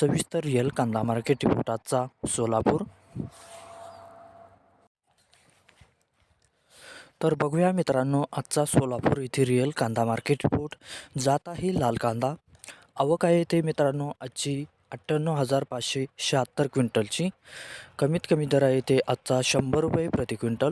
सविस्तर रिअल कांदा market report आजचा सोलापूर. तर बघूया मित्रांनो आजचा सोलापूर येथे रिअल कांदा मार्केट रिपोर्ट. जात आहे लाल कांदा. आवक आहे ते मित्रांनो आजची अठ्ठ्याण्णव हजार पाचशे शहात्तर क्विंटलची. कमीत कमी दर आहे ते आजचा शंभर रुपये प्रति क्विंटल.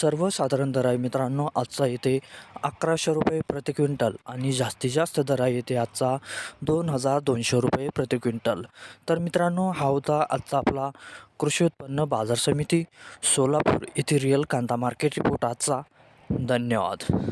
सर्वसाधारण दर आहे मित्रांनो आजचा येते अकराशे रुपये प्रति क्विंटल आणि जास्तीत जास्त दर आहे ते आजचा दोन हजार दोनशे रुपये प्रति क्विंटल. तर मित्रांनो हा होता आजचा आपला कृषी उत्पन्न बाजार समिती सोलापूर येथे रिअल कांदा मार्केट रिपोर्ट आजचा. धन्यवाद.